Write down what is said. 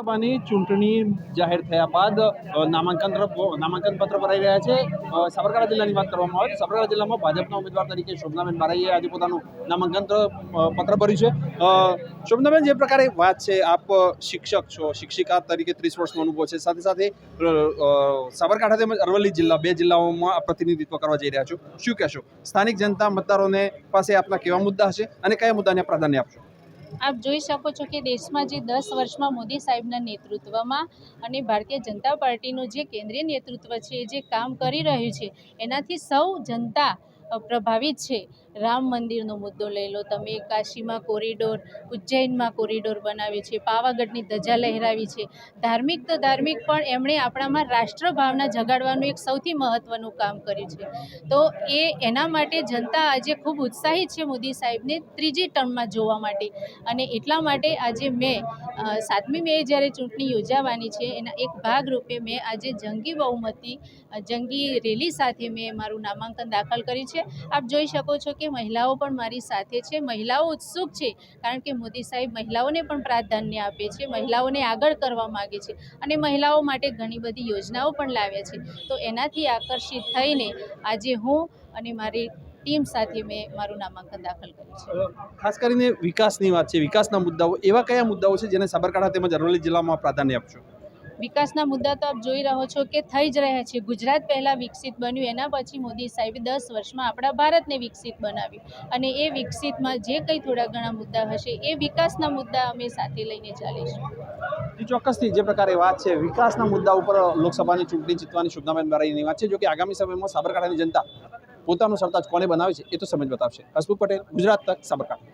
લોકસભાની ચૂંટણી જાહેર થયા બાદ નામાંકન નામાંકન પત્ર ભરાઈ રહ્યા છે. સાબરકાંઠા જિલ્લાની વાત કરવામાં આવે સાબરકાંઠા જિલ્લામાં ભાજપના ઉમેદવાર તરીકે શોભનાબેન બારાઈએ આજે પોતાનું નામાંકન પત્ર ભર્યું છે. શોભનાબેન, જે પ્રકારે વાત છે, આપ શિક્ષક છો, શિક્ષિકા તરીકે ત્રીસ વર્ષનો અનુભવ છે. સાથે સાથે સાબરકાંઠા તેમજ અરવલ્લી જિલ્લા, બે જિલ્લાઓમાં આ પ્રતિનિધિત્વ કરવા જઈ રહ્યા છો. શું કહેશો? સ્થાનિક જનતા મતદારોને પાસે આપના કેવા મુદ્દા હશે અને કયા મુદ્દાને પ્રાધાન્ય આપશો? આપ જોઈ શકો છો કે દેશમાં જે દસ વર્ષમાં મોદી સાહેબના નેતૃત્વમાં અને ભારતીય જનતા પાર્ટીનું જે કેન્દ્રીય નેતૃત્વ છે, જે કામ કરી રહ્યું છે, એનાથી સૌ જનતા પ્રભાવિત છે. રામ મંદિરનો મુદ્દો લઈ લો. તમે કાશીમાં કોરિડોર, ઉજ્જૈનમાં કોરિડોર બનાવ્યો છે, પાવાગઢની ધજા લહેરાવી છે. ધાર્મિક તો ધાર્મિક, પણ એમણે આપણામાં રાષ્ટ્રભાવના જગાડવાનું એક સૌથી મહત્ત્વનું કામ કર્યું છે. તો એ એના માટે જનતા આજે ખૂબ ઉત્સાહિત છે મોદી સાહેબને ત્રીજી ટર્મમાં જોવા માટે. અને એટલા માટે આજે મેં સાતમી મે જ્યારે ચૂંટણી યોજાવાની છે, એના એક ભાગરૂપે મેં આજે જંગી બહુમતી, જંગી રેલી સાથે મેં મારું નામાંકન દાખલ કર્યું છે. આપ જોઈ શકો છો કે મહિલાઓ પણ મારી સાથે છે. મહિલાઓ ઉત્સુક છે કારણ કે મોદી સાહેબ મહિલાઓને પણ પ્રાધાન્ય આપે છે, મહિલાઓને આગળ કરવા માગે છે અને મહિલાઓ માટે ઘણી બધી યોજનાઓ પણ લાવ્યા છે. તો એનાથી આકર્ષિત થઈને આજે હું અને મારી ટીમ સાથે મેં મારું નામાંકન દાખલ કર્યું છે. ખાસ કરીને વિકાસની વાત છે. વિકાસના મુદ્દાઓ એવા કયા મુદ્દાઓ છે જેને સાબરકાંઠા તેમજ અરવલ્લી જિલ્લામાં પ્રાધાન્ય આપશો? વિકાસના મુદ્દા તો આપ જોઈ રહ્યો છો કે થઈ જ રહ્યા છે. ગુજરાત પહેલાં વિકસિત બન્યું, એના પછી મોદી સાહેબે દસ વર્ષમાં આપણા ભારતને વિકસિત બનાવ્યું. અને એ વિકસિતમાં જે કંઈ થોડા ઘણા મુદ્દા હશે, એ વિકાસના મુદ્દા અમે સાથે લઈને ચાલીશું. ચોક્કસથી જે પ્રકારે વાત છે, વિકાસના મુદ્દા ઉપર લોકસભાની ચૂંટણી જીતવાની શુભનાબેન બારાઈની વાત છે, જો કે આગામી સમયમાં સાબરકાંઠાની જનતા પોતાનું સરતાજ કોને બનાવે છે, એ તો સમજ બતાવશે. હસમુખ પટેલ, ગુજરાત તક, સાબરકાંઠા.